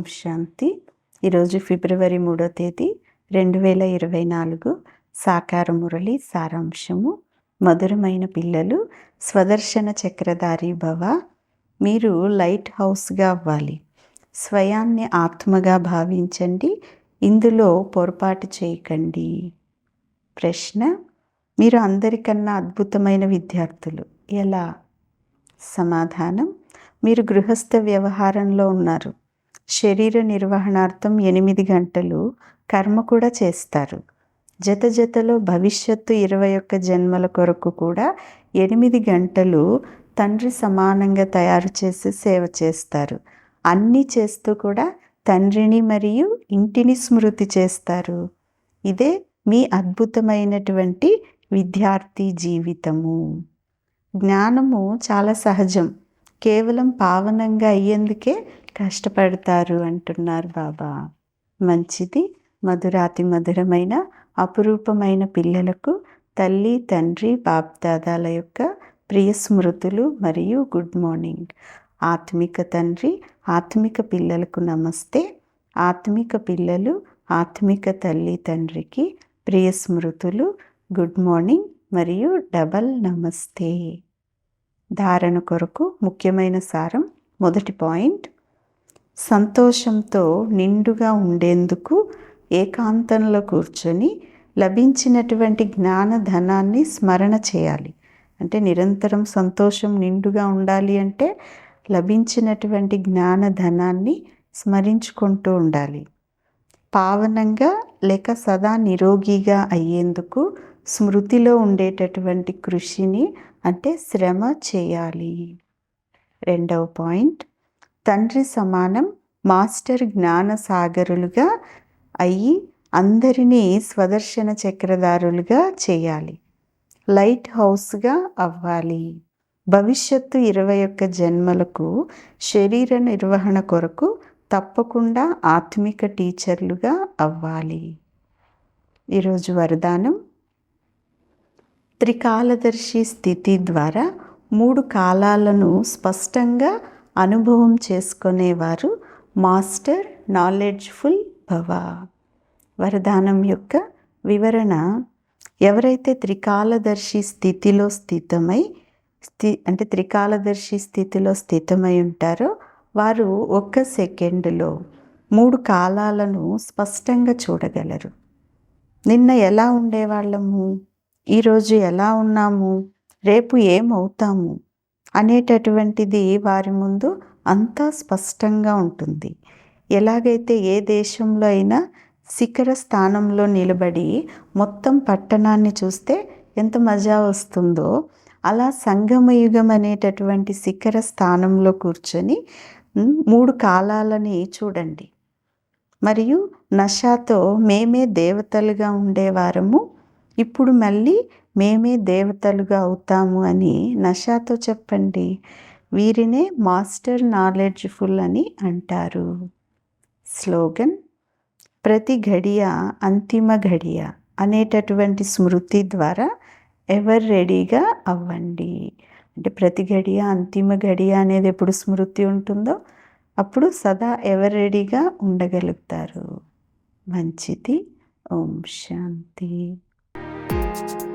శాంతి. ఈరోజు ఫిబ్రవరి మూడో తేదీ రెండు వేల ఇరవై నాలుగు. సాకార మురళి సారాంశము. మధురమైన పిల్లలు స్వదర్శన చక్రధారి భవ. మీరు లైట్ హౌస్గా అవ్వాలి. స్వయాన్ని ఆత్మగా భావించండి. ఇందులో పొరపాటు చేయకండి. ప్రశ్న మీరు అందరికన్నా అద్భుతమైన విద్యార్థులు. ఎలా? సమాధానం మీరు గృహస్థ వ్యవహారంలో ఉన్నారు. శరీర నిర్వహణార్థం ఎనిమిది గంటలు కర్మ కూడా చేస్తారు. జత జతలో భవిష్యత్తు ఇరవై ఒక్క జన్మల కొరకు కూడా ఎనిమిది గంటలు తండ్రి సమానంగా తయారు చేసి సేవ చేస్తారు. అన్నీ చేస్తూ కూడా తండ్రిని మరియు ఇంటిని స్మృతి చేస్తారు. ఇదే మీ అద్భుతమైనటువంటి విద్యార్థి జీవితము. జ్ఞానము చాలా సహజం. కేవలం పావనంగా అయ్యేందుకే కష్టపడతారు అంటున్నారు బాబా. మంచిది. మధురాతి మధురమైన అపురూపమైన పిల్లలకు తల్లి తండ్రి బాప్దాదాల యొక్క ప్రియ స్మృతులు మరియు గుడ్ మార్నింగ్. ఆత్మిక తండ్రి ఆత్మిక పిల్లలకు నమస్తే. ఆత్మిక పిల్లలు ఆత్మిక తల్లి తండ్రికి ప్రియ స్మృతులు గుడ్ మార్నింగ్ మరియు డబల్ నమస్తే. ధారణ కొరకు ముఖ్యమైన సారం మొదటి పాయింట్ సంతోషంతో నిండుగా ఉండేందుకు ఏకాంతంలో కూర్చొని లభించినటువంటి జ్ఞాన ధనాన్ని స్మరణ చేయాలి. అంటే నిరంతరం సంతోషం నిండుగా ఉండాలి అంటే లభించినటువంటి జ్ఞాన ధనాన్ని స్మరించుకుంటూ ఉండాలి. పావనంగా లేక సదా నిరోగిగా అయ్యేందుకు స్మృతిలో ఉండేటటువంటి కృషిని అంటే శ్రమ చేయాలి. రెండవ పాయింట్ తండ్రి సమానం మాస్టర్ జ్ఞాన సాగరులుగా అయ్యి అందరినీ స్వదర్శన చక్రధారులుగా చేయాలి. లైట్ హౌస్గా అవ్వాలి. భవిష్యత్తు ఇరవై ఒక్క జన్మలకు శరీర నిర్వహణ కొరకు తప్పకుండా ఆత్మిక టీచర్లుగా అవ్వాలి. ఈరోజు వరదానం. త్రికాలదర్శి స్థితి ద్వారా మూడు కాలాలను స్పష్టంగా అనుభవం చేసుకునేవారు. మాస్టర్ నాలెడ్జ్ఫుల్ భవ. వరదానం యొక్క వివరణ ఎవరైతే త్రికాలదర్శి స్థితిలో స్థితమై స్థి అంటే త్రికాలదర్శి స్థితిలో స్థితమై ఉంటారో వారు ఒక్క సెకండ్లో మూడు కాలాలను స్పష్టంగా చూడగలరు. నిన్న ఎలా ఉండేవాళ్ళము? ఈరోజు ఎలా ఉన్నాము? రేపు ఏమవుతాము? అనేటటువంటిది వారి ముందు అంతా స్పష్టంగా ఉంటుంది. ఎలాగైతే ఏ దేశంలో అయినా శిఖర స్థానంలో నిలబడి మొత్తం పట్టణాన్ని చూస్తే ఎంత మజా వస్తుందో అలా సంగమయుగం అనేటటువంటి శిఖర స్థానంలో కూర్చొని మూడు కాలాలని చూడండి. మరియు నషాతో మేమే దేవతలుగా ఉండేవారము. ఇప్పుడు మళ్ళీ మేమే దేవతలుగా అవుతాము అని నషాతో చెప్పండి. వీరినే మాస్టర్ నాలెడ్జ్ఫుల్ అని అంటారు. స్లోగన్ ప్రతి ఘడియ అంతిమ ఘడియ అనేటటువంటి స్మృతి ద్వారా ఎవర్ రెడీగా అవ్వండి. అంటే ప్రతి ఘడియ అంతిమ ఘడియ అనేది ఎప్పుడు స్మృతి ఉంటుందో అప్పుడు సదా ఎవర్ రెడీగా ఉండగలుగుతారు. మంచిది. ఓం శాంతి. you